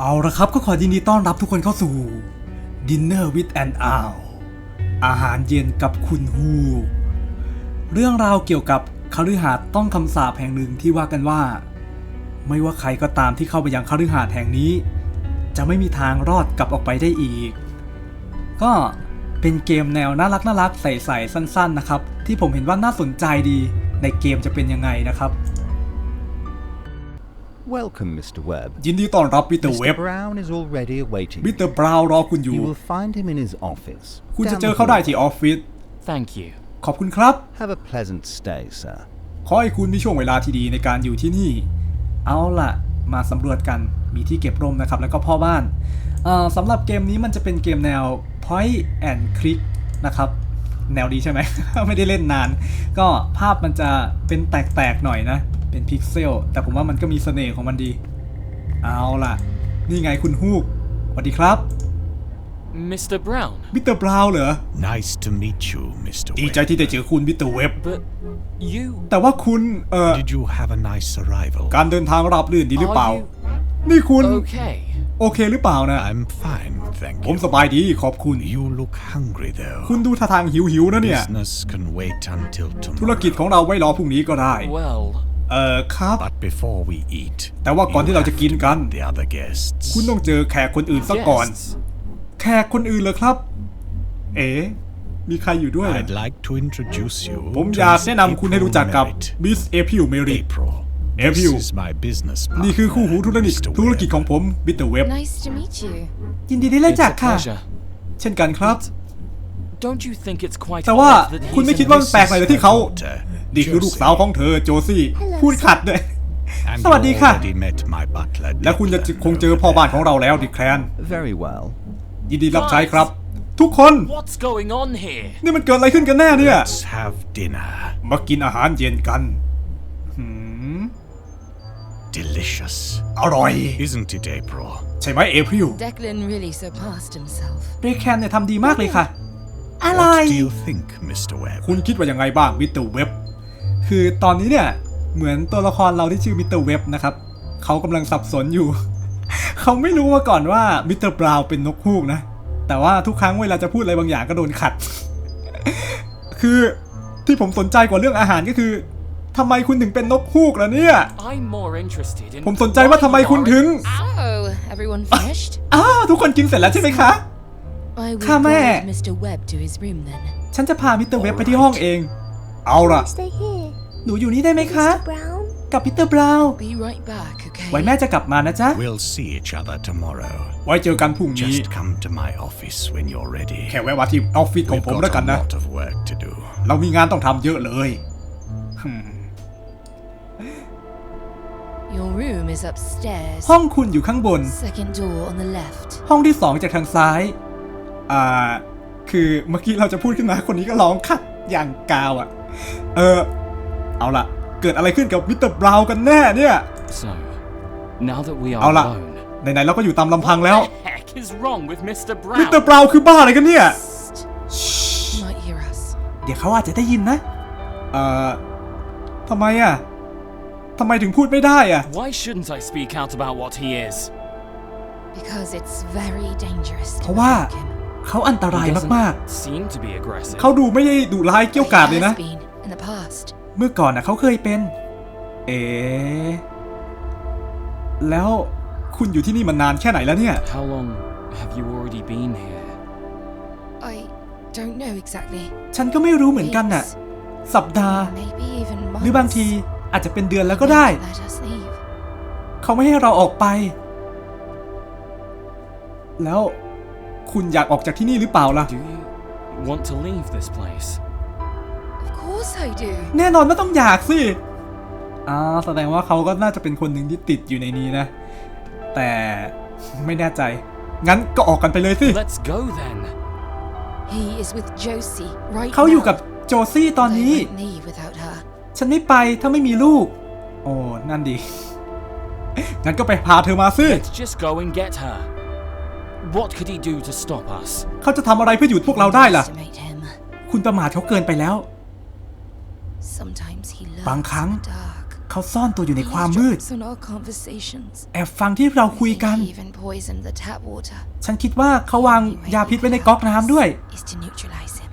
เอาละครับก็ขอยินดีต้อนรับทุกคนเข้าสู่ Dinner with an Owl อาหารเย็นกับคุณฮู เรื่องราวเกี่ยวกับคฤหาสน์ต้องคำสาปแห่งหนึ่งที่ว่ากันว่า ไม่ว่าใครก็ตามที่เข้าไปยังคฤหาสน์แห่งนี้ จะไม่มีทางรอดกลับออกไปได้อีก ก็เป็นเกมแนวน่ารักน่ารักใสๆสั้น ๆนะครับ ที่ผมเห็นว่าน่าสนใจดีในเกมจะเป็นยังไงนะครับ Welcome, Mr. Webb. ยินดีต้อนรับมิสเตอร์ Mr. เว็บ Brown is already awaiting มิส you. เตอร์บราวน์รอคุณอยู่ You will find him in his office. คุณจะ down เจอ the เขาได้ hall. ที่ออฟฟิศ Thank you. ขอบคุณครับ Have a pleasant stay, sir. ขอให้คุณมีช่วงเวลาที่ดีในการอยู่ที่นี่ เอาล่ะ มาสำรวจกัน มีที่เก็บร่มนะครับ แล้วก็พ่อบ้านเอ่อสำหรับเกมนี้มันจะเป็นเกมแนว point and click นะครับ แนวดีใช่ไหม ไม่ได้เล่นนาน ก็ภาพมันจะเป็นแตกๆหน่อยนะ เป็นพิกเซล แต่ผมว่ามันก็มีเสน่ห์ของมันดี เอาล่ะ นี่ไงคุณฮูกสวัสดีครับ Mr. Brown? มิสเตอร์บราวน์เหรอ Nice to meet you, Mr. ดีใจ Webb. ที่ได้เจอคุณมิสเตอร์เว็บ But you. แต่ว่าคุณ เอ่อ Did you have a nice arrival? การเดินทางราบรื่นดีหรือเปล่า Are you นี่คุณ okay? โอเคหรือเปล่านะ I'm fine, thank ผม you. สบายดีขอบคุณ You look hungry, though. คุณดูท่าทางหิวหิวๆนะเนี่ย Business can wait until ธุรกิจ tomorrow. ของเราไว้รอพรุ่งนี้ก็ได้ Well, เอ่อครับ But before we eat, แต่ว่าก่อน you ที่เราจะ have กิน to กัน meet the other guests. คุณต้องเจอแขกคนอื่นซะก่อน guests. แขกคนอื่นเหรอครับ เอ๋มีใครอยู่ด้วย I'd like to introduce you ผม to อยาก Miss แนะนำคุณให้รู้จักกับ April มิสเอพิวเมริ Merritt. April. April. This is my business นี่คือคู่หู partner, ธุรกิจ Mr. ธุรกิจ Webb. ของผมมิสเตอร์เว็บ Nice to meet you. ยินดีได้รู้ It's จัก a ค่ะ pleasure. เช่นกันครับ Don't you think it's quite แต่ว่า odd that คุณ he's ไม่ in คิดว่ามัน this แปลกหน่อยเหรอที่เขา daughter, นี่คือลูกสาวของเธอโจซี่ Hello, พูดขัดด้วย And สวัสดี you ค่ะ already met my butler, และคุณจะ Declan, คงเจอ over พ่อบ้าน there. ของเราแล้วดิแคลน Very well. ยินดีรับใช้ครับ ทุกคน What's going on here? นี่มันเกิดอะไรขึ้นกันแน่เนี่ย Let's have dinner. มากินอาหารเย็นกันหืม Delicious. อร่อย Isn't it, April? ใช่ไหมเอพริล Declan really surpassed himself. เรแคนเนี่ยทำดีมากเลยค่ะ อะไร What do you think, Mr. Webb? คุณคิดว่ายังไงบ้างมิสเตอร์เว็บ คือตอนนี้เนี่ยเหมือนตัวละครเราที่ชื่อมิสเตอร์เว็บนะครับเขากำลังสับสนอยู่ เขาไม่รู้มาก่อนว่ามิสเตอร์บราวน์เป็นนกฮูกนะ แต่ว่าทุกครั้งเวลาจะพูดอะไรบางอย่างก็โดนขัด คือที่ผมสนใจกว่าเรื่องอาหารก็คือทำไมคุณถึงเป็นนกฮูกล่ะเนี่ย I'm more interested in ผมสนใจว่าทำไมคุณถึง So, everyone finished? อ้าวทุกคนกินเสร็จแล้วใช่ไหไหมคะ I will Come here. guide Mr. Webb to his room then. ฉันจะพามิสเตอร์เว็บไปที่ห้องเอง เอาล่ะ Stay here. หนูอยู่นี่ได้ไหมคะ Mr. Brown. กับมิสเตอร์บราวน์ Be right back, okay? ไว้แม่จะกลับมานะจ๊ะ We'll see each other tomorrow. ไว้เจอกันพรุ่งนี้ Just come to my office when you're ready. แค่แวะมาที่ออฟฟิศของ We've ผม got แล้วกัน a นะ lot of work to do. เรามีงานต้องทำเยอะเลยฮึม Your room is upstairs. ห้องคุณอยู่ข้างบน Second door on the left. ห้องที่สองจากทางซ้าย อ่า คือเมื่อกี้เราจะพูดขึ้นมาคนนี้ก็ร้องคัดอย่างกาวอะเออ เอาล่ะเกิดอะไรขึ้นกับมิสเตอร์บราวน์กันแน่เนี่ย So, now that we are เอาล่ะ alone, ไหนๆเราก็อยู่ตามลำพังแล้ว what the heck is wrong with Mr. มิสเตอร์ Brown? บราวน์คือบ้าอะไรกันเนี่ย He might hear us. เดี๋ยวเขาอาจจะได้ยินนะ เอ่อทำไมอะทำไมถึงพูดไม่ได้อะ Why shouldn't I speak out about what he is? Because it's very dangerous เพ to ราะว่า provoke him. เขาอันตราย He มาก doesn't seem to be aggressive. ๆเขาดูไม่ได้ดุร้ายเกี้ยว But กาด he เลย has นะ been in the past. เมื่อก่อนนะเขาเคยเป็น เอ๋แล้วคุณอยู่ที่นี่มานานแค่ไหนแล้วเนี่ย How long have you already been here? I don't know exactly. ฉันก็ไม่รู้เหมือนกันน่ะ Weeks, สัปดาห์ maybe even หรือบาง months. ทีอาจจะเป็นเดือนแล้วก็ They ได้ won't Let us leave. เขาไม่ให้เราออกไป แล้วคุณอยากออกจากที่นี่หรือเปล่าล่ะ Do you want to leave this place? Of course I do. แน่นอนว่าต้องอยากสิอ่าแสดงว่าเขาก็น่าจะเป็นคนหนึ่งที่ติดอยู่ในนี้นะ แต่ไม่แน่ใจ งั้นก็ออกกันไปเลยสิ Let's go then. He is with Josie right เขาอยู่กับ now. โจซี่ตอน I นี้ won't leave without her. ฉันไม่ไปถ้าไม่มีลูก โอ้ นั่นดี งั้นก็ไปพาเธอมาสิ Let's just go and get her. What could he do to stop us? เขาจะทำอะไรเพื่อหยุดพวกเราได้ล่ะ Underestimate him. คุณประมาทเขาเกินไปแล้ว Sometimes he บาง lurks ครั้ง in the dark. เขาซ่อนตัวอยู่ในความมืด Eavesdrops on our conversations. แอบฟังที่เราคุยกัน He even poisoned the tap water. ฉันคิดว่าเขาวางยาพิษไว้ในก๊อกน้ำด้วย Is to neutralize him.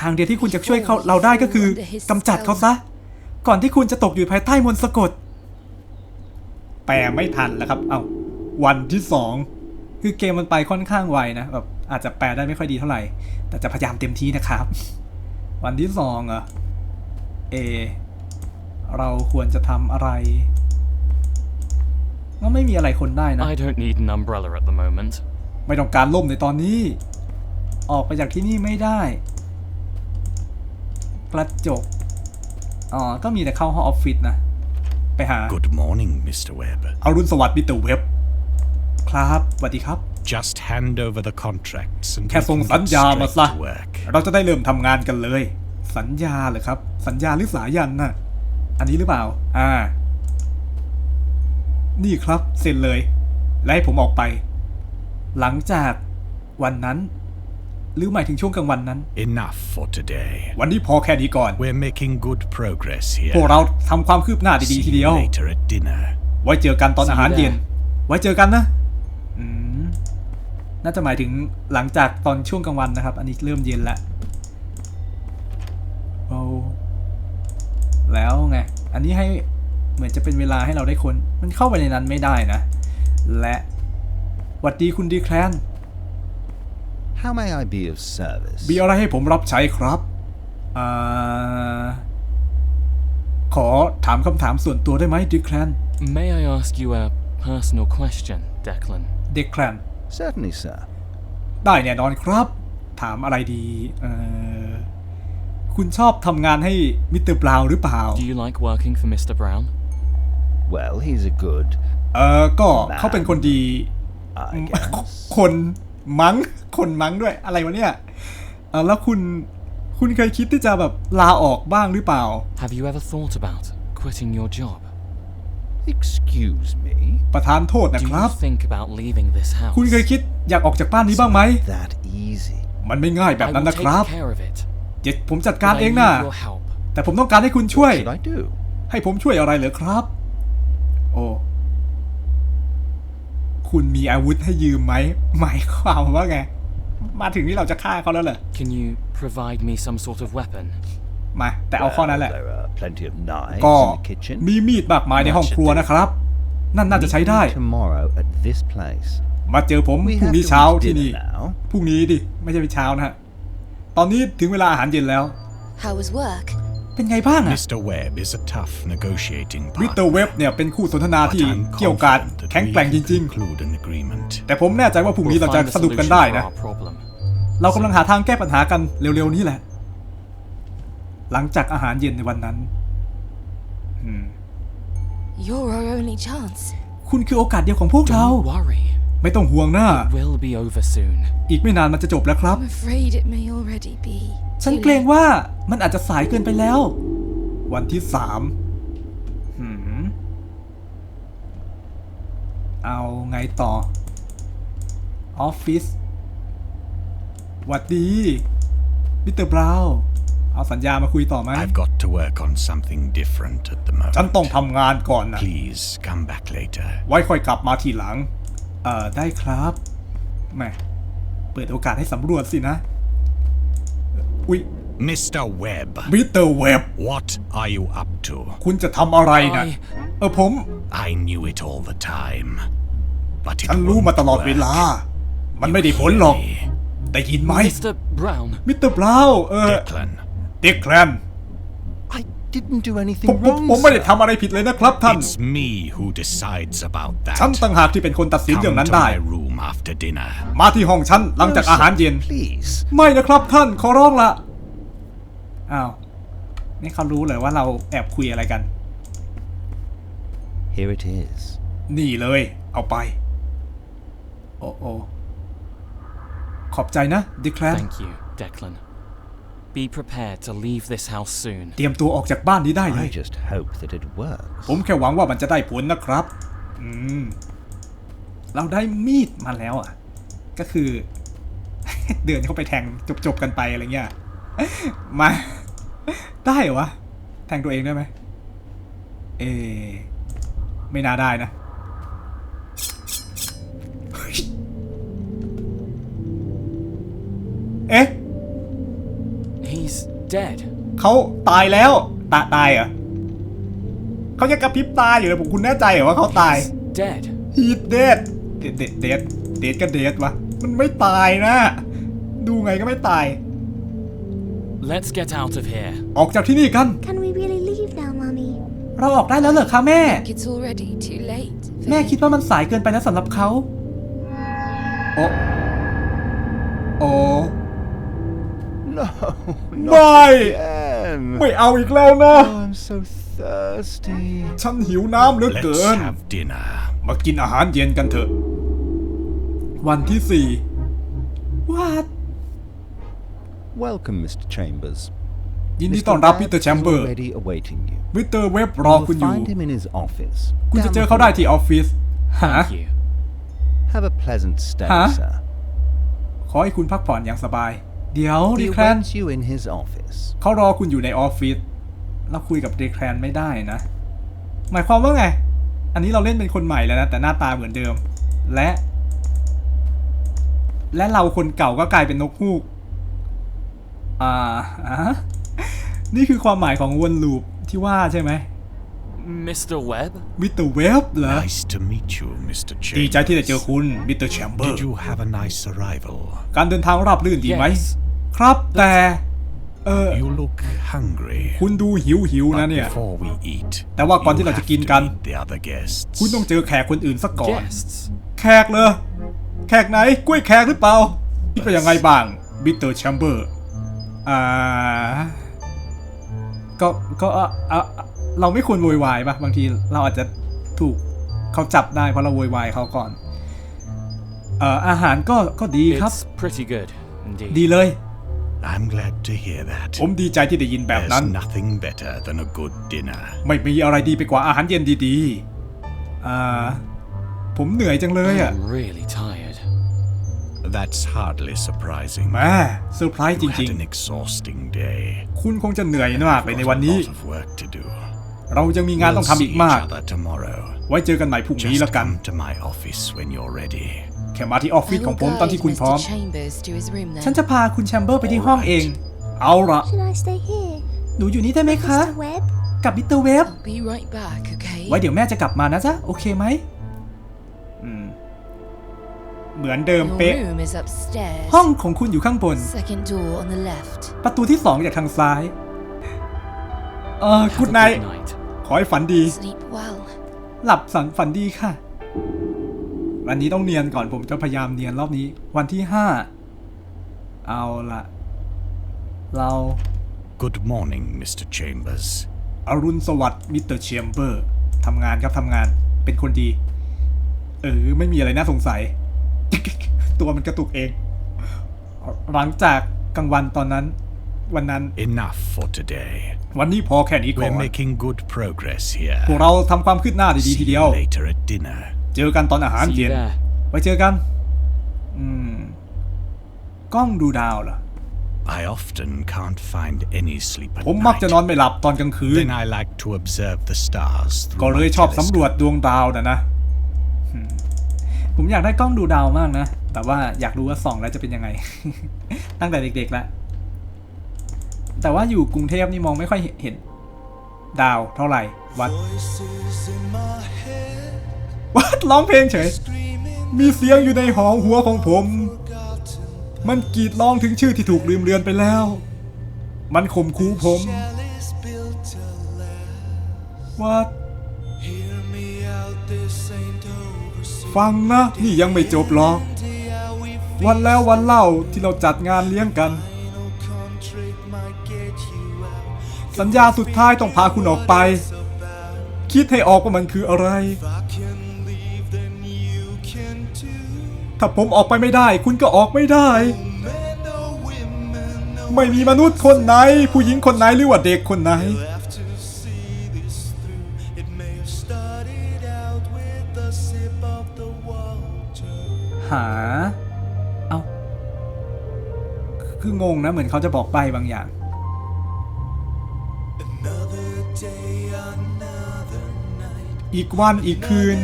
ทางเดียวที่คุณจะช่วยเขาเราได้ก็คือกำจัดเขาซะ ก่อนที่คุณจะตกอยู่ภายใต้มนต์สะกด แปลไม่ทันแล้วครับ เอาวันที่สองคือเกมมันไปค่อนข้างไวนะแบบอาจจะแปลได้ไม่ค่อยดีเท่าไหร่ แต่จะพยายามเต็มที่นะครับ วันที่สองเหรอเอ เราควรจะทำอะไรก็ไม่มีอะไรคนได้นะ I don't need an umbrella at the moment. ไม่ต้องการล่มในตอนนี้ ออกไปจากที่นี่ไม่ได้ กระจก อ๋อ ก็มีแต่เข้าห้องออฟฟิศนะ ไปหา Good morning, Mr. Webb. เอารุ่นสวัสดิ์มิสเตอร์เว็บ ครับสวัสดีครับ Just hand over the contracts and แค่ we ส่ง can สัญ get ญามา straight ซะ to work. เราจะได้เริ่มทำงานกันเลย สัญญาเหรอครับ สัญญาหรือสายันน่ะ อันนี้หรือเปล่า อ่า นี่ครับเซ็นเลย และให้ผมออกไป หลังจากวันนั้น หรือหมายถึงช่วงกลางวันนั้น Enough for today. วันนี้พอแค่นี้ก่อน We're making good progress here. พวกเราทำความคืบหน้าดี See ๆที you เดียว later at dinner. ไว้เจอกันตอนอาหาร See you เย็น there ไว้เจอกันนะอืมน่าจะหมายถึงหลังจากตอนช่วงกลางวันนะครับ อันนี้เริ่มเย็นแล้วเอา แล้วไง อันนี้ให้เหมือนจะเป็นเวลาให้เราได้คนมันเข้าไปในนั้นไม่ได้นะ และหวัดดีคุณดีแคลน How may I be of service? มีอะไรให้ผมรับใช้ครับอ่าขอถามคำถามส่วนตัวได้ไหมดีแคลน May I ask you a personal question, Declan? เด็กแคลน Certainly, sir. ได้แน่นอนครับ ถามอะไรดีเอ่อ คุณชอบทำงานให้มิสเตอร์บราวน์หรือเปล่า Do you like working for Mr. Brown? Well, he's a good, เออก็เขาเป็นคนดี I guess. คนมั้ง คนมั้งด้วยอะไรวะเนี่ยเออแล้วคุณ คุณเคยคิดที่จะแบบลาออกบ้างหรือเปล่า Have you ever thought about quitting your job? Excuse me. ประธานโทษนะ Do ครับ you think about leaving this house? คุณเคยคิดอยากออกจากบ้านนี้บ้างไหม That easy. มันไม่ง่ายแบบ I นั้น will นะครับ take care of it. เดี๋ยวผมจัดการ But I เอง need นะ your help. แต่ผมต้องการให้คุณช่วย Should I do? ให้ผมช่วยอะไรเหรอครับ โอ้คุณมีอาวุธให้ยืมไหมหมายความว่าไง มาถึงนี่เราจะฆ่าเขาแล้วเหรอ Can you provide me some sort of weapon? มา แต่เอาข้อนั้นแหละ Well, there are plenty of knives ก็ in the kitchen. มีมีดมากมายในห้องครัวนะครับ นั่นน่าจะใช้ได้ Meet me tomorrow at this place. มาเจอผม We พรุ่ง have นี้ to เช้า reach ที่นี่ dinner now. พรุ่งนี้ดิ ไม่ใช่เช้านะฮะ ตอนนี้ถึงเวลาอาหารเย็นแล้ว How was work? เป็นไงบ้างอะ Mr. Webb is a tough negotiating วิตเตอร์ partner. เว็บเนี่ยเป็นคู่สนทนา But ที่ I'm เกี่ยวกาด confident that แข็ง we แกร่งจ can ริง conclude an agreement. ๆ แต่ผมแน่ใจว่าพรุ่งนี้ We'll เราจะ find a สนุกกัน solution ได้ for นะ our problem. เรากำลังหาทางแก้ปัญหากันเร็วๆนี้แหละ หลังจากอาหารเย็นในวันนั้น You're our only chance. คุณคือโอกาสเดียวของพวกเรา Don't worry. ไม่ต้องห่วงหน้า It will be over soon. อีกไม่นานมันจะจบแล้วครับ I'm afraid it may already be. ฉัน too เกรง late. ว่ามันอาจจะสายเกินไปแล้ว วันที่สามหืมเอาไงต่อ ออฟฟิศหวัดดีมิสเตอร์บราวน์เอาสัญญามาคุยต่อไหม I've got to work on something different at the ฉันต้อง moment. ทำงานก่อนนะ Please come back later. ไว้ค่อยกลับมาทีหลัง เอ่อ ได้ครับแหม่เปิดโอกาสให้สำรวจสินะ อุ๊ย Mr. Webb, มิสเตอร์เว็บ what are you up to? คุณจะทำอะไรนะ I- เออผม I knew it all the time. But it ฉันรู้มา won't ตลอดเว work. ลา มันไม่ได้ผลหรอก ได้ยินไหม Mr. Brown, มิสเตอร์บราวน์เออ Declan, เด็กแคลน I didn't do ผม anything ผม wrong. ผมไม่ได้ sir. ทำอะไรผิดเลยนะครับท่าน it's me who decides about ฉัน that. ต่างหากที่เป็นคนตัดสินเรื่อง Come นั้น to ได้ my room after dinner. มาที่ห้องฉันหลังจาก No, อาหาร sir, เย็น Please. ไม่นะครับท่านขอร้องละอ้าว นี่เขารู้เลยว่าเราแอบคุยอะไรกัน Here it is. นี่เลย เอาไป โอ้โอขอบใจนะดิแคลน thank you, Declan. Be prepared to leave this house soon. เตรียมตัวออกจากบ้านนี้ได้เล I ย just hope that it works. ผมแค่หวังว่ามันจะได้ผลนะครับ อืม เราได้มีดมาแล้วอะ ก็คือ เดินเข้าไปแทงจบๆกันไปอะไรเงี้ย มา ได้เหรอวะ แทงตัวเองได้ไหม เอ ไม่น่าได้นะ dead. เขาตายแล้ว ตาตายเหรอเขาจะกระพริบตาอยู่เลยผมคุณแน่ใจเหรอว่าเขาตาย He's dead. ฮีดเดดเดดเดดเดดเดดก็เดดวะมันไม่ตายนะ ดูไงก็ไม่ตาย Let's get out of here. ออกจากที่นี่กัน Can we really leave now, Mummy? เราออกได้แล้วเหรอคะแม่ It's already too late. for แม่ him. คิดว่ามันสายเกินไปแล้วสำหรับเขาโอ้โอ้ No, ไม่ again. ไม่เอาอีกแล้วนะ Oh, I'm so thirsty. ฉันหิวน้ำเหลือเกิ Let's น have dinner. มากินอาหารเย็นกันเถอะ วันที่สี่ว้า Welcome, Mr. Chambers. ยินดีต้อนรับ Webb มิสเตอร์แชมเบอ is ร์ already awaiting you. มิสเตอร์เว็บรอ You คุณ will อยู่ find him in his office. คุณจะ Down เจอ the เขาได้ hall. ที่ออฟฟิศหา Thank you. Have a pleasant stay, Huh? sir. ขอให้คุณพักผ่อนอย่างสบาย เดี๋ยว He ดีแคลน awaits you in his office. เขารอคุณอยู่ในออฟฟิศแล้วคุยกับดีแคลนไม่ได้นะ หมายความว่าไง อันนี้เราเล่นเป็นคนใหม่แล้วนะ แต่หน้าตาเหมือนเดิม และ และเราคนเก่าก็กลายเป็นนกฮูก อ่าอะนี่คือความหมายของวนลูปที่ว่าใช่ไหม Mr. Webb? มิสเตอร์เว็บเหรอ Nice to meet you, Mr. ดีใจ Chambers. ที่ได้เจอคุณมิสเตอร์แชมเบอ Did ร์ you have a nice arrival? การเดินทางราบรื่นดีไหม Yes. ครับแต่ เออ You look hungry. คุณดูหิวหิวๆนะ But เนี่ย before we eat, แต่ว่าก่อน you ที่เราจะ have กิน to กัน meet the other guests. คุณต้องเจอแขกคนอื่นซะก่อน Guests. แขกเลย แขกไหน กล้วยแขกหรือเปล่านี่เป็นยังไงบ้างบิตเตอร์แชมเบอร์ อ่า ก็ ก็อะอะ เราไม่ควรโวยวายปะบางทีเราอาจจะถูกเขาจับได้เพราะเราโวยวายเขาก่อนเอ่ออาหารก็ก็ดีครับ It's pretty good, indeed. ดีเลย I'm glad to hear that. ผมดีใจที่ได้ยินแบบนั้น There's nothing better than a good dinner. ไม่มีอะไรดีไปกว่าอาหารเย็นดีๆอ่าผมเหนื่อยจังเลยอะ I'm really tired. That's hardly surprising. แม่เซอร์ไพรส์จ You ริง had an exhausting day. ๆคุณคงจะเหนื่อยมากเลยใน Got วัน a นี้ lot of work to do. เรายังมีงานต้อง We'll ทำอี see กมาก each other tomorrow. ไว้เจอกันใหม่พรุ่งนี้ Just แล้วกัน come to my office when you're ready. แค่มาที่ออฟฟิ I ศของ will ผมตอน guide ที่คุณพร้อม Mr. Chambers to his room ฉัน then. จะพาคุณแชมเบอร์ไปที่ห้องเอง เอาละ Should I stay here? หนูอยู่นี่ได้ไหมคะ Mr. Webb? กับมิสเตอร์เว็บ I'll be right back, okay? ไว้เดี๋ยวแม่จะกลับมานะจ๊ะ โอเคไหมอืมเหมือนเดิม Your เป๊ะ room is upstairs. ห้องของคุณอยู่ข้างบน Second door on the left. ประตูที่สองจากทางซ้าย เออ Have กุ a ดไน good night. ขอให้ฝันดี Sleep well. หลับสันฝันดีค่ะ วันนี้ต้องเนียนก่อนผมจะพยายามเนียนรอบนี้ วันที่ห้าเอาละเรา Good morning, Mr. Chambers. อรุณสวัสดิ์มิสเตอร์เชมเบอร์ทำงานครับทำงานเป็นคนดี เออ ไม่มีอะไรน่าสงสัย ตัวมันกระตุกเอง หลังจากกลางวันตอนนั้น วันนั้น Enough for today. วันนี้พอแค่นี้ก่อ We're น making good progress here. พวกเราทำความคืบหน้าดีๆที See เดียว you later at dinner. เจอกันตอนอาหาร See เย็ you น there. ไว้เจอกัน อืม กล้องดูดาวเหรอ I often can't find any sleep at ผมมักจะนอน night. ไม่หลับตอนกลางคืน Then I like to observe the stars ก็ through เลย my ชอบสำรวจ telescope. ดวงดาวนะนะอืมผมอยากได้กล้องดูดาวมากนะ แต่ว่าอยากรู้ว่าส่องแล้วจะเป็นยังไง ตั้งแต่เด็กๆแล้ว แต่ว่าอยู่กรุงเทพนี่มองไม่ค่อยเห็นดาวเท่าไหร่ วัดวัดร้องเพลงเฉย มีเสียงอยู่ในหอหัวของผม มันกรีดร้องถึงชื่อที่ถูกลืมเลือนไปแล้ว มันข่มขู่ผม วัดฟังนะ นี่ยังไม่จบหรอก วันแล้ววันเล่าที่เราจัดงานเลี้ยงกัน สัญญาสุดท้ายต้องพาคุณออกไป คิดให้ออกว่ามันคืออะไร ถ้าผมออกไปไม่ได้ คุณก็ออกไม่ได้ ไม่มีมนุษย์คนไหน ผู้หญิงคนไหนหรือว่าเด็กคนไหน หา เอาคืองงนะ เหมือนเขาจะบอกใบบางอย่าง อีกวันอีกคืน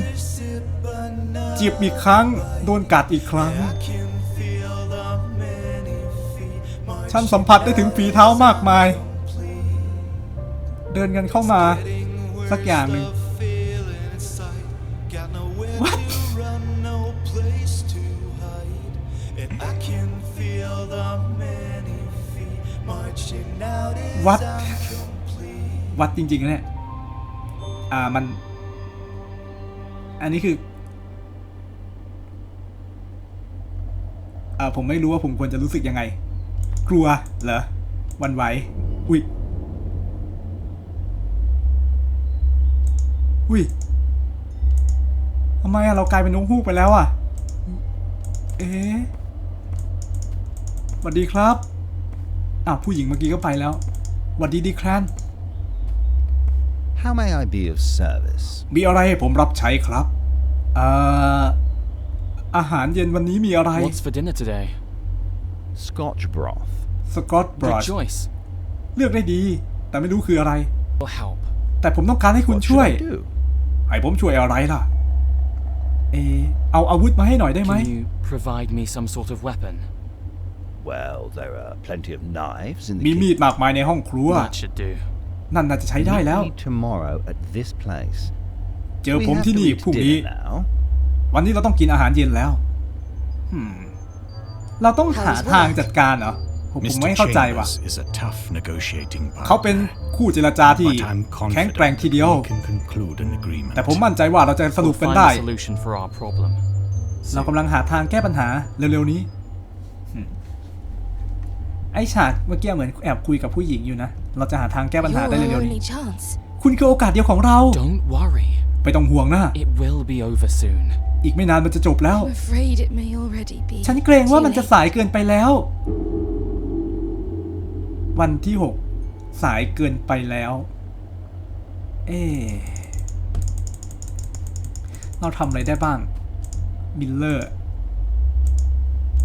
จีบอีกครั้ง โดนกัดอีกครั้ง ฉันสัมผัสได้ถึงฝีเท้ามากมาย เดินกันเข้ามา สักอย่างหนึ่ง What? What วัดจริงๆเนี่ย อ่า มัน อันนี้คืออ่าผมไม่รู้ว่าผมควรจะรู้สึกยังไง กลัวเหรอวันไหวอุ้ยอุ้ยทำไมอะเรากลายเป็นนกฮูกไปแล้วอะเอ๊ะสวัสดีครับอ้าผู้หญิงเมื่อกี้ก็ไปแล้วสวัสดีดีแคลน How may I be of service? มีอะไรให้ผมรับใช้ครับ เอ่อ อาหารเย็นวันนี้มีอะไร What's for dinner today? Scotch broth. สกอตบรอ Good ช choice. เลือกได้ดี แต่ไม่รู้คืออะไร Will help. แต่ผมต้องการให้คุณ What ช่วย should I do? ให้ผมช่วยอะไรล่ะ เออเอาอาวุธมาให้หน่อยได้ไหม Can you provide me some sort of weapon? Well, there are plenty of knives in the มีมี kitchen. ดมากมายในห้องครัว That should do. นั่นน่าจะใช้ได้แล้ว Meet me tomorrow at this place. เจอ We ผม have ที่ to นี่ eat พรุ่งนี้ dinner now. วันนี้เราต้องกินอาหารเย็นแล้วหืมเราต้องหา How's ทาง work? จัดการเหรอ ผมผม Mr. ไม่เข้าใจว่ะ Chambers is a tough negotiating เขาเป็น partner, คู่เจรจาที่ but I'm แข็งแกร่ง confident ทีเดียว we can conclude an agreement. แต่ผมมั่นใจว่าเราจะสรุป We'll กัน find ได้ a solution for our problem. เรากำลังหาทางแก้ปัญหาเร็วๆนี้หืม ไอฉากเมื่อกี้เหมือนแอบคุยกับผู้หญิงอยู่นะ เราจะหาทางแก้ปัญ You're หาได้ our เร็วๆ only นี้ chance. คุณคือโอกาสเดียวของเรา Don't worry. ไปต้องห่วงนะ It will be over soon. อีกไม่นานมันจะจบแล้ว I'm afraid it may already be. ฉันเกรงว่ามันจะ too สายเกินไปแล้ว วันที่หกสายเกินไปแล้ว เอ๊ะเราทำอะไรได้บ้างมิลเลอร์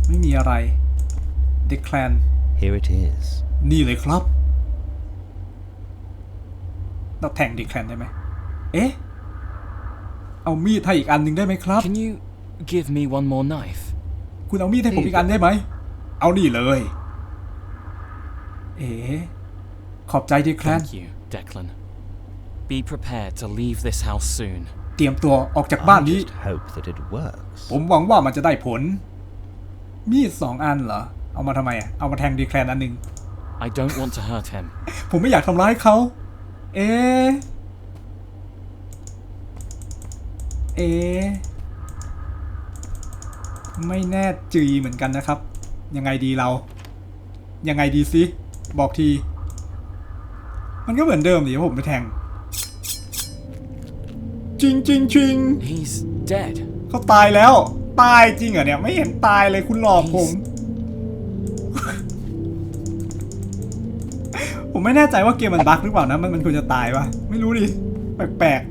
ไม่มีอะไร เดคแลน Here it is. นี่เลยครับ เราแทงเดคแลนได้ไหม เอ๊ะ เอามีดให้อีกอันหนึ่งได้ไหมครับ Can you give me one more knife? คุณเอามีดให้ผมอีกอันได้ไหม เอานี่เลย เอ๋ขอบใจดีแคลน Thank you, Declan. Be prepared to leave this house soon. เตรียมตัวออกจากบ้าน I นี้ just hope that it works. ผมหวังว่ามันจะได้ผล มีดสองอันเหรอ เอามาทำไมอะ เอามาแทงดีแคลนอันหนึ่ง I don't want to hurt him. ผมไม่อยากทำร้ายเขา เอ๊ะ เอ๊ะ ไม่แน่จีเหมือนกันนะครับ ยังไงดีเรา ยังไงดีสิบอกที มันก็เหมือนเดิมดิว่าผมไปแทง จริงจริงจริง He's dead. เขาตายแล้ว ตายจริงเหรอเนี่ย ไม่เห็นตายเลยคุณหลอกผม ผมไม่แน่ใจว่าเกมมันบั๊กหรือเปล่านะ มันมันควรจะตายปะไม่รู้ดิ แปลก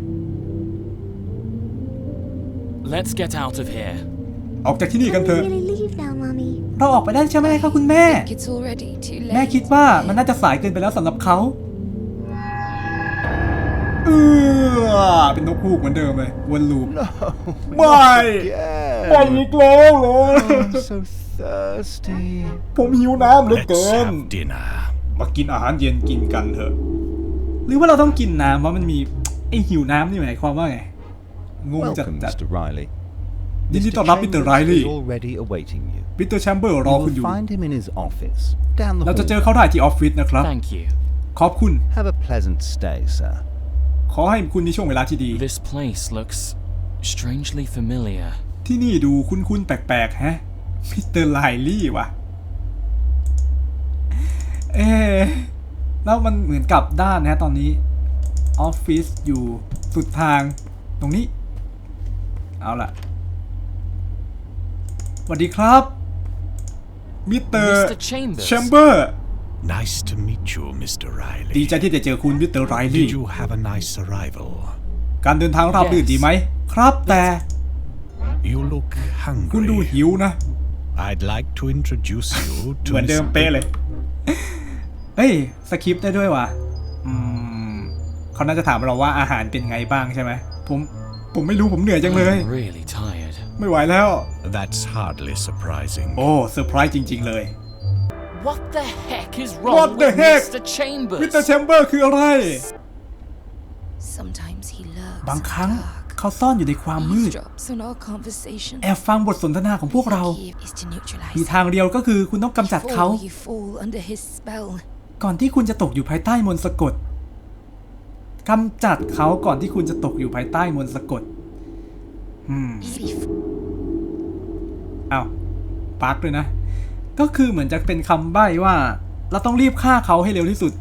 Let's get out of here. ๆ ออกจากที่นี่กัน Can เถ we อะ really leave now, Mummy? เราออกไปได้ใช่ไหมครับคุณแม่ Think it's already too late. แม่คิดว่ามันน่าจะสายเกินไปแล้วสำหรับเขาเออเป็นนกฮูกเหมือนเดิมเลยวนลูป No. Why? Again. ไปอีกแล้วเหรอ I'm so thirsty. ผมหิวน้ำเหลือ Let's เกิน have dinner. มากินอาหารเย็นกินกันเถอะ หรือว่าเราต้องกินน้ำว่ามันมีไอหิวน้ำนี่หมายความว่าไงงงจัด Welcome, จัด Mr. Riley. ยินดีต้อนรับมิสเตอร์ไรลี่ is already awaiting you. มิสเตอร์แชมเบอร์รอ You คุณอ will ยู่ find him in his office, down the เราจะเจอ hall. เขาได้ที่ออฟฟิศนะครับ Thank you. ขอบคุณ Have a pleasant stay, sir. ขอให้คุณมีช่วงเวลาที่ดี This place looks strangely familiar. ที่นี่ดูคุ้นๆแปลกๆแฮะ มิสเตอร์ไลลี่วะ เอ๊ะแล้วมันเหมือนกับด้านนะตอนนี้ออฟฟิศอยู่สุดทางตรงนี้ เอาล่ะสวัสดีครับมิสเตอร์ Mr. Chambers. แชมเบอร์ Nice to meet you, Mr. ดี Riley. ใจที่จะเจอคุณมิสเตอร์ไรลี่ Did you have a nice arrival? การเดินทางราบรื่น Yes. ดีไหม ครับแต่ You look คุณดู hungry. หิวนะ I'd like to introduce you เหมือน to เดิม Miss เป๊ะเลย เฮ้ยสคริปต์ได้ด้วยว่ะอืมเขาน่าจะถามเราว่าอาหารเป็นไงบ้างใช่ไหมผผมผมไม่รู้ผมเหนื่อยจังเลย I'm really tired. ไม่ไหวแล้ว That's hardly surprising. โอ้เซอร์ไพรส์จริง ๆ เลย What the heck is wrong What the with heck? Mr. Chambers? มิสเตอร์แชมเบอร์คืออะไร Sometimes he lurks บาง in ครั้ง the dark. เขาซ่อนอยู่ในความมืด Eavesdrops on our conversation. แอบฟังบทสนทนาของพวกเรา Key is to neutralize มี him. ทางเดียวก็คือคุณต้องกำจัดเขา Before you fall under his spell. ก่อนที่คุณจะตกอยู่ภายใต้มนต์สะกดกำจัดเขาก่อนที่คุณจะตกอยู่ภายใต้มนต์สะกดอืม Thief. อ้าวปักเลยนะ ก็คือเหมือนจะเป็นคำใบ้ว่า เราต้องรีบฆ่าเขาให้เร็วที่สุด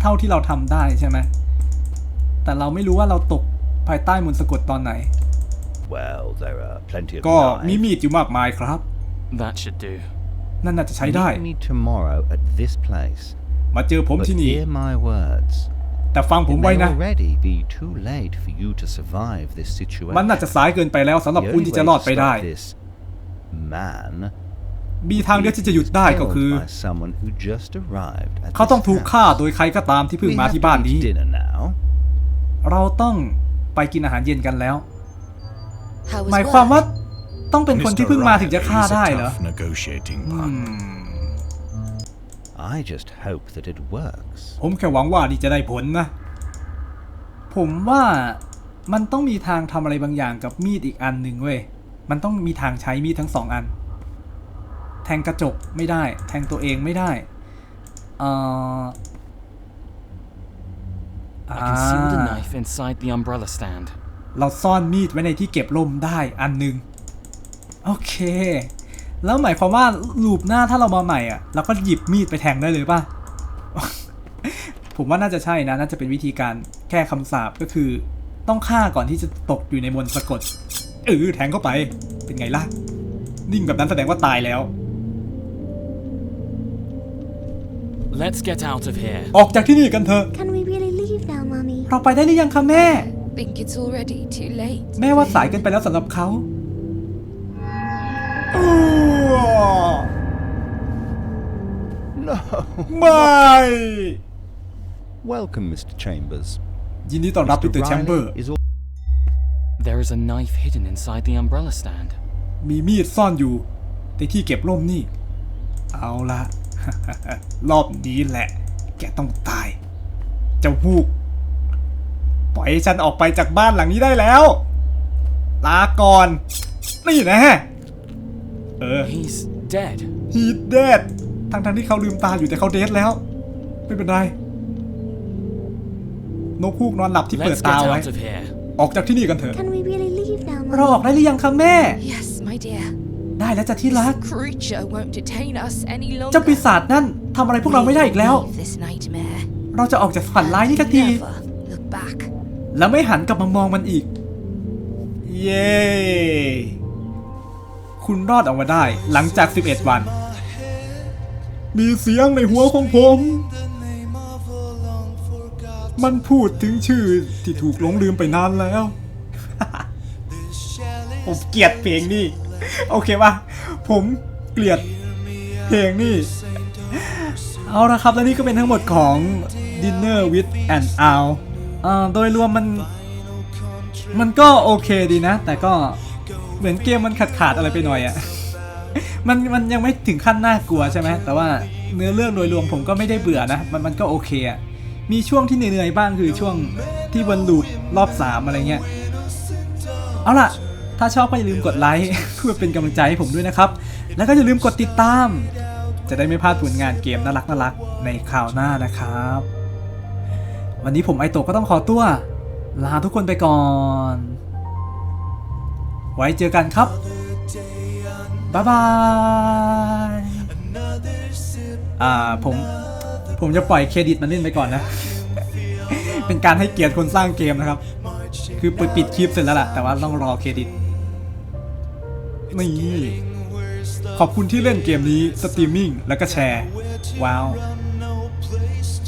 เท่าที่เราทำได้ใช่ไหม แต่เราไม่รู้ว่าเราตกภายใต้มนต์สะกดตอนไหน Well, there are plenty of ก็มี knives. มีดอยู่มากมายครับ That should do. นั่นน่าจะใช้ได้ Meet me tomorrow at this place. มาเจอผม But ที่นี่ hear my words. แต่ฟังผม It ไว้ may นะ already be too late for you to survive this มัน situation. น่าจะสายเกินไปแล้วสำหรับ The คุณ only ที่ way จะ to รอดไปได้ stop this man มีทางเดียวที่จะหยุดได้ก็คือ by someone who just arrived at เขาต้อง this ถูก house. ฆ่าโดยใครก็ตามที่เพิ่ง We มา have ที่ to บ้าน eat นี้ dinner now. เราต้องไปกินอาหารเย็นกันแล้ว How หมาย was ความว่า work? ต้องเป็นคนที่ Mr. เพิ่งมาถึงจะ Riley ฆ่า is a ได้เหรอ I just hope that it works. ผมแค่หวังว่านี่จะได้ผลนะ ผมว่ามันต้องมีทางทำอะไรบางอย่างกับมีดอีกอันหนึ่งเว้ย มันต้องมีทางใช้มีดทั้งสองอัน แทงกระจกไม่ได้ แทงตัวเองไม่ได้เอ่อ I concealed a อ่า knife inside the umbrella stand. เราซ่อนมีดไว้ในที่เก็บร่มได้อันหนึ่งโอเค แล้วหมายความว่าลูปหน้าถ้าเรามาใหม่อะเราก็หยิบมีดไปแทงได้เลยป่ะ ผมว่าน่าจะใช่นะ น่าจะเป็นวิธีการแก้คำสาปก็คือ ต้องฆ่าก่อนที่จะตกอยู่ในมนต์สะกดเออแทงเข้าไป เป็นไงล่ะ นิ่งแบบนั้นแสดงว่าตายแล้ว Let's get out of here. ออกจากที่นี่กันเถอะ Can we really leave now, Mummy? เราไปได้หรือยังคะแม่ Think it's already too late. แม่ว่าสายเกินไปแล้วสำหรับเขา No. ไม่ Welcome, Mr. Chambers. ยินดีต้อนรับปี Mr. เตอร์แชมเบอร์ Riley is all There is a knife hidden inside the umbrella stand. มีมีดซ่อนอยู่ในที่เก็บร่มนี่ เอาละ รอบนี้แหละ แกต้องตาย เจ้าฮูก ปล่อยให้ฉันออกไปจากบ้านหลังนี้ได้แล้ว ลาก่อน นี่นะ เออ He's dead. ฮีดเดด ทั้งทั้งๆที่เขาลืมตาอยู่แต่เขาเดทแล้ว ไม่เป็นไร นกฮูกนอนหลับที่เปิด Let's ตา get ไว้ out of here. ออกจากที่นี่กันเถอะ Can we really leave now, เราออก Mummy? ได้หรือยังคะแม่ Yes, my dear. ได้แล้วจ้ะที่รัก This creature won't detain us any เจ้าปี longer. ศาจนั่นทำอะไรพวกเราไม่ได้อีกแล้ว Leave this nightmare. เราจะออกจากฝันร้ายนี้ทันที Never look back. แล้วไม่หันกลับมามองมันอีก เย้ คุณรอดออกมาได้หลังจาก 11 วัน มีเสียงในหัวของผม มันพูดถึงชื่อที่ถูกหลงลืมไปนานแล้ว ผมเกลียดเพลงนี่ โอเคปะผมเกลียดเพลงนี่ เอาละครับ และนี่ก็เป็นทั้งหมดของ Dinner with an Owl โดยรวมมัน มันก็โอเคดีนะ แต่ก็เหมือนเกมมันขาดขาดๆอะไรไปหน่อยอะ มันมันยังไม่ถึงขั้นน่ากลัวใช่ไหมแต่ว่าเนื้อเรื่องโดยรวมผมก็ไม่ได้เบื่อนะ มันมันก็โอเคอะมีช่วงที่เหนื่อยๆบ้างคือช่วงที่วนลูปรอบสามอะไรเงี้ย เอาล่ะ ถ้าชอบก็อย่าลืมกดไลค์เพื่อเป็นกำลังใจให้ผมด้วยนะครับ แล้วก็อย่าลืมกดติดตาม จะได้ไม่พลาดผลงานเกมน่ารักน่ารักในคราวหน้านะครับ วันนี้ผมไอโตก็ต้องขอตัวลาทุกคนไปก่อน ไว้เจอกันครับ บ๊ายบายอ่าผมผมจะปล่อยเครดิตมันเล่นไปก่อนนะ เป็นการให้เกียรติคนสร้างเกมนะครับ คือปิดปิดคลิปเสร็จแล้วล่ะแต่ว่าต้องรอเครดิตนี่ขอบคุณที่เล่นเกมนี้สตรีมมิ่งแล้วก็แชร์ ว้าว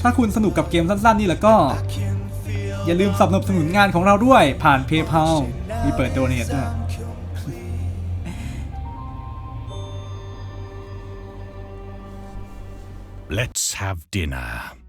ถ้าคุณสนุกกับเกมสั้นๆนี่แล้วก็ อย่าลืมสนับสนุนงานของเราด้วยผ่าน PayPal มีเปิดโดเนทด้วย Let's have dinner.